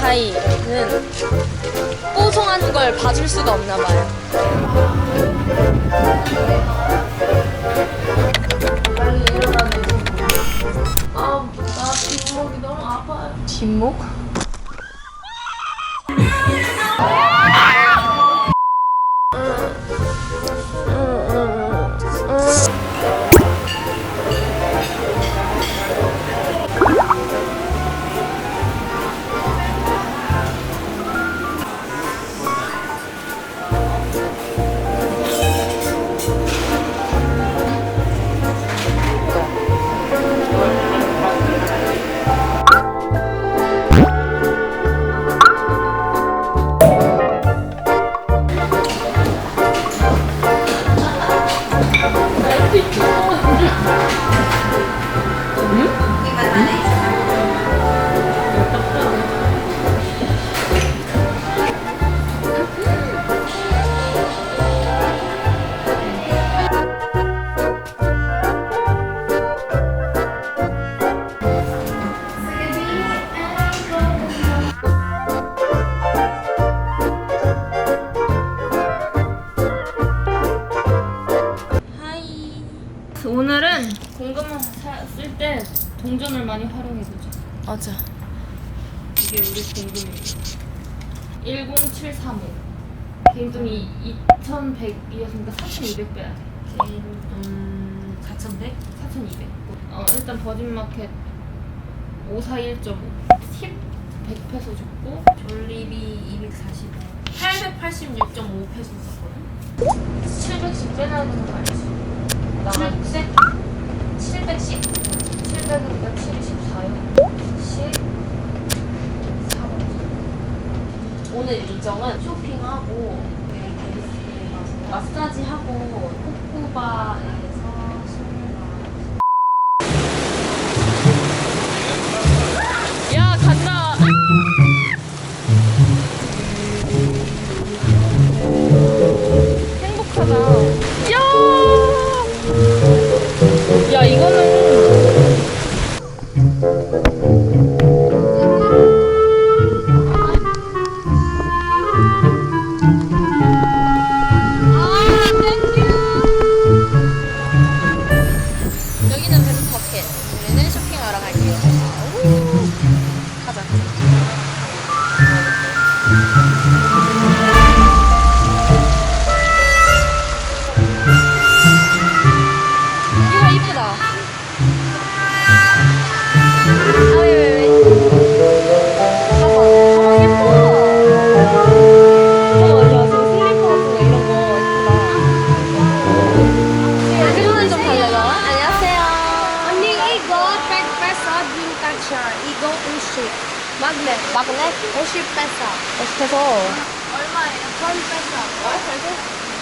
보라카이는 뽀송한 걸 봐줄 수가 없나 봐요. 빨리 일어나네. 아, 나 뒷목이 너무 아파요. 뒷목? 맞아. 이게 우리 공금입니다. 10735. 개인돈이 2100이었으니까 4200 빼야 돼. 음, 4,100? 4200. 어, 일단 버진마켓 541.5. 팁 100페소 줬고, 졸리비 240. 886.5페소 썼거든? 700씩 빼놔야 거 알지? 나가 700? 700씩? 700이니까 74요. 오늘 일정은 쇼핑하고 베리스에 가서 마사지 하고 코코바에서 술을 마시고. 야 간다! 행복하다. 야! 야 이거는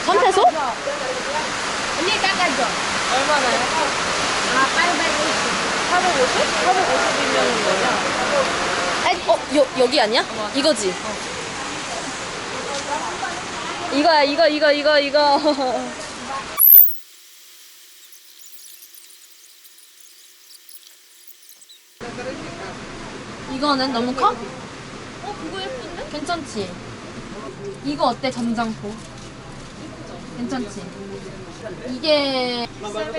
10페소 3페소? 언니 깎아줘 얼마나요? 아 850 450? 450이면 뭐냐? 어, 여, 여기 아니야? 이거지? 이거야, 이거, 이거, 이거, 이거. 이거는 너무 커? 어, 그거 예쁜데? 괜찮지? 이거 어때, 점장포? 괜찮지? 이게 700?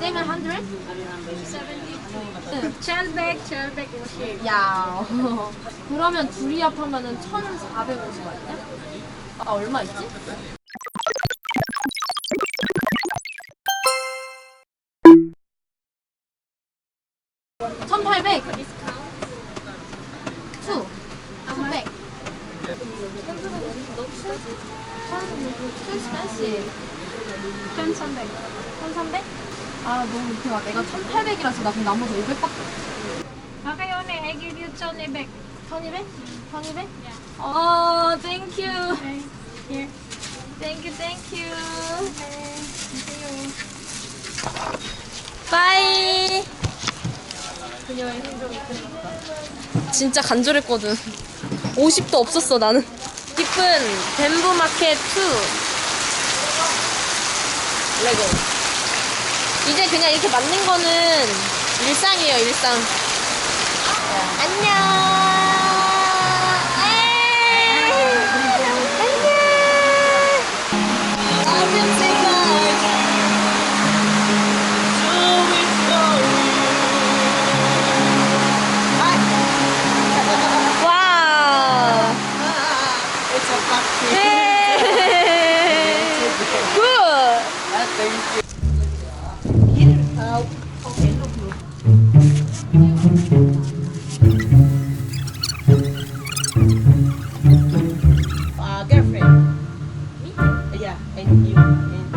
700? 700 750 야 그러면 둘이 합하면은 1450 아니야? 아 얼마 있지? (1800) 투 (900) (expensive) 1300 (1300) 아 너무 웃겨 내가 (1800이라서) 나 그럼 나머지 (500) 밖에 없어 Okay 언니 I give you 1200 1200? 1200? 어, thank you. Okay here Thank you, thank you. Okay 빠이. 그녀의 행동이 끝났다. 진짜 간절했거든. 50도 없었어, 나는. 기쁜 뱀부 마켓 2. 레고. 이제 그냥 이렇게 맞는 거는 일상이에요, 일상. 안녕. and you. And,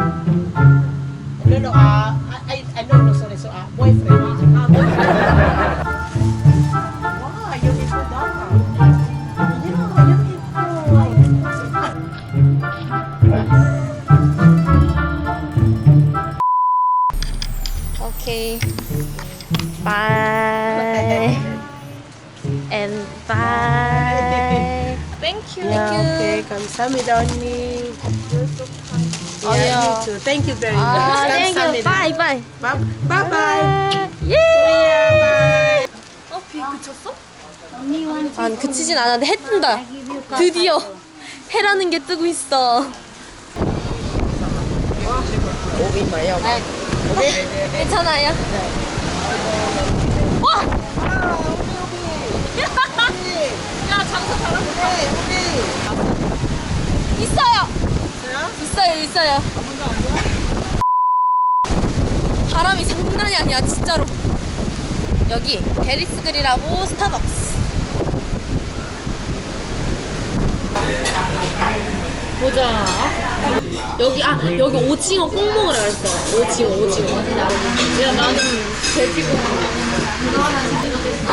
no, no, uh, I, I, I no, no, sorry, so, uh, boyfriend. Uh, boyfriend. wow, you're beautiful dog. Yeah, you're beautiful. Okay. Bye. And bye. Thank you. Yeah, okay, 감사합니다, 언니. Oh, Yeah, yeah. you too. Thank you very 아, much. thank you. 감사합니다. Bye, bye. Bye, bye, bye. 예. Yeah, bye. 어, 비 그쳤어? 안 그치진 않았는데 해 뜬다. 드디어 해라는 게 뜨고 있어. 오비 마요. 오케이? 괜찮아요. 와! 야, 장사 잘한다. 있어요. 있어요. 바람이 장난이 아니야, 진짜로. 여기 게리스 그릴하고 스타벅스. 보자. 여기 아 여기 오징어 꼭 먹으라 그랬어. 오징어 오징어. 야 나는 돼지고기.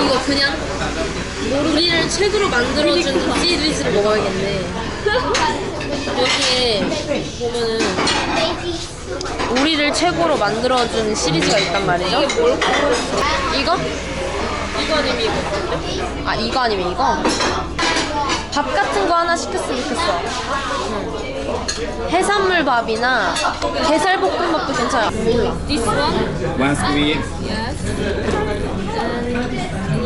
이거 그냥 우리를 최고로 만들어준 시리즈를 먹어야겠네. 여기에 보면은 우리를 최고로 만들어준 시리즈가 있단 말이죠. 이게 뭘 이거? 이거 아니면 이거? 아 이거 아니면 이거? 밥 같은 거 하나 시켰으면 좋겠어. 해산물 밥이나 게살 볶음밥도 괜찮아. 몰라. This one? One squid, Yes.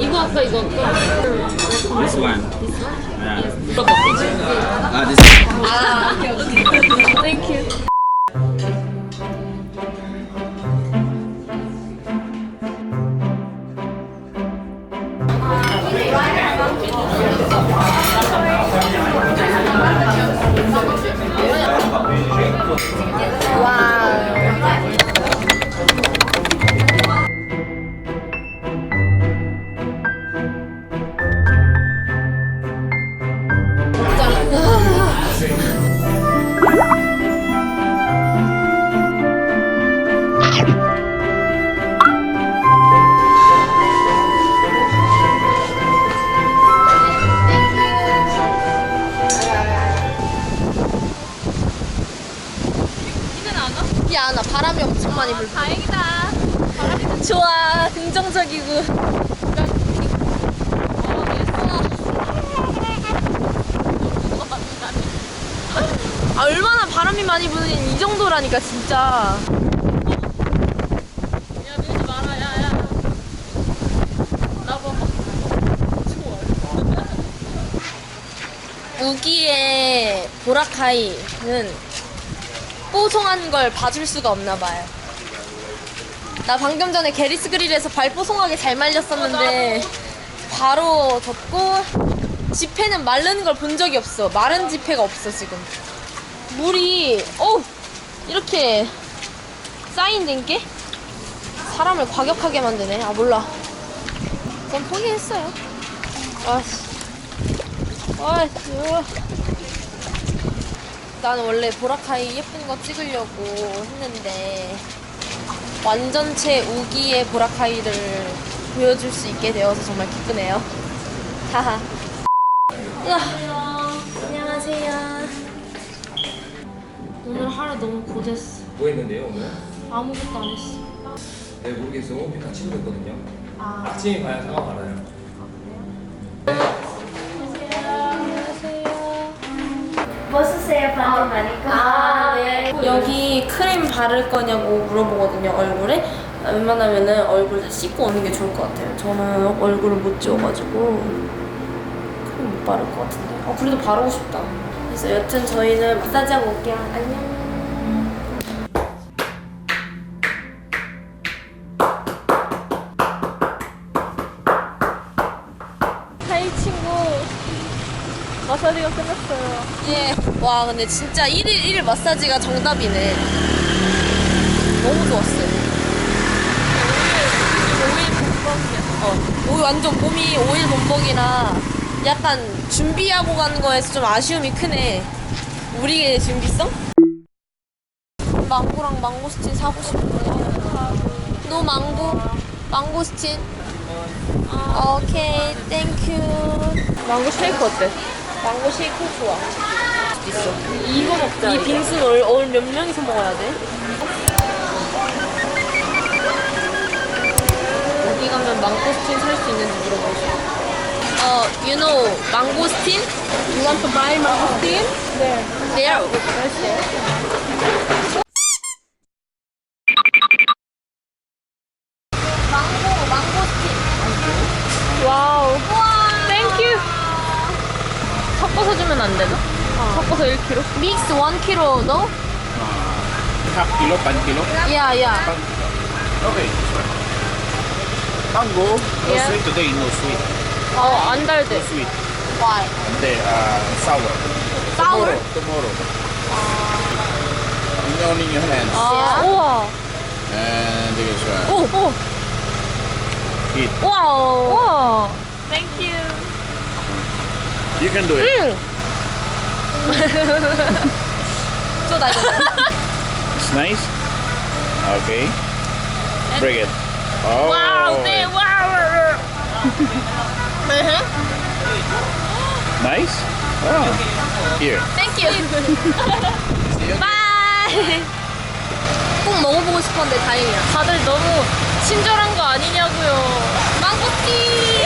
이거 할까 이거 할까? this one. Yeah. 이거 Uh, this 아, 오케이 오케이. Thank you. 와 많이 불. 다행이다. 좋아, 긍정적이고. 아, 얼마나 바람이 많이 부는 이 정도라니까 진짜. 우기의 보라카이는 뽀송한 걸 봐줄 수가 없나 봐요. 나 방금 전에 게리스 그릴에서 발 뽀송하게 잘 말렸었는데 바로 젖고 지폐는 마르는 걸 본 적이 없어. 마른 지폐가 없어 지금. 물이 어 이렇게 쌓인된 게 사람을 과격하게 만드네. 아 몰라. 전 포기했어요. 아씨. 아씨. 나는 원래 보라카이 예쁜 거 찍으려고 했는데 완전체 우기의 보라카이를 보여줄 수 있게 되어서 정말 기쁘네요. 하하. 안녕하세요. 오늘 하루 너무 고됐어. 뭐 했는데요 오늘? 아무것도 안 했어. 네 모르겠어요. 오피 같이 먹었거든요. 아. 아침에 가야 상황 알아요. 뭐 쓰세요, 방금 많이 아, 네. 여기 크림 바를 거냐고 물어보거든요, 얼굴에. 웬만하면은 얼굴 씻고 오는 게 좋을 것 같아요. 저는 얼굴을 못 지워가지고 크림 못 바를 것 같은데. 어, 그래도 바르고 싶다. 그래서 여튼 저희는 마사지하고 올게요. 안녕. 하이 친구. 마사지가 끝났어요. 예. 와, 근데 진짜 1일 1일 마사지가 정답이네. 너무 좋았어요. 오일 범벅이야. 어, 오일 완전 몸이 오일 범벅이라 약간 준비하고 가는 거에서 좀 아쉬움이 크네. 우리의 준비성? 망고랑 망고스틴 사고 싶은데. 노 망고, 망고스틴. 오케이, 땡큐. 망고 쉐이크 어때? 망고 쉐이크 좋아. 있어. 이거 먹자. 이 빙수는 오늘, 오늘 몇 명이서 먹어야 돼? 어디 가면 망고스틴 살 수 있는지 물어보고 싶어. 어, you know 망고스틴? You want to buy 망고스틴? 네. There. 망고, 망고스틴. 와우. 땡큐. 섞어서 주면 안 되나? 섞어서 1kg. Mix 1kg, no? Half kilo, pan kilo. Yeah, yeah. Okay. Mango, no Yeah. sweet today, no sweet. 어, 안 달대. Sweet. Why? The uh, sour. Sour? Tomorrow. tomorrow. Only on in your hands. 아, 우와. And this one. 오, 오. Eat. 우와. 우와. Thank you. You can do it. 응. 쏘다 이거. It's nice. Okay. Bring it. Oh. 와우, 네, 와우. Nice. Oh. Here. Thank you. 바이. 꼭 먹어보고 싶었는데 다행이야. 다들 너무 친절한 거 아니냐고요. 망고티.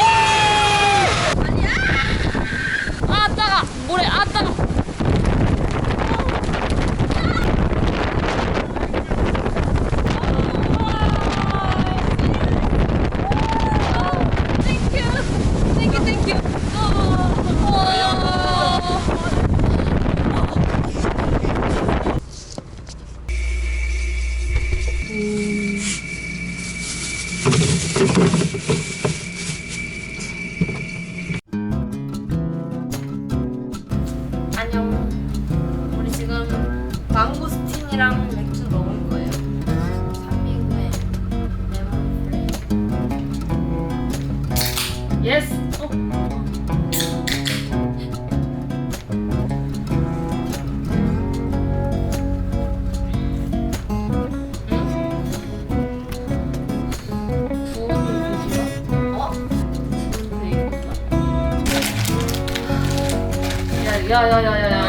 야야야야야야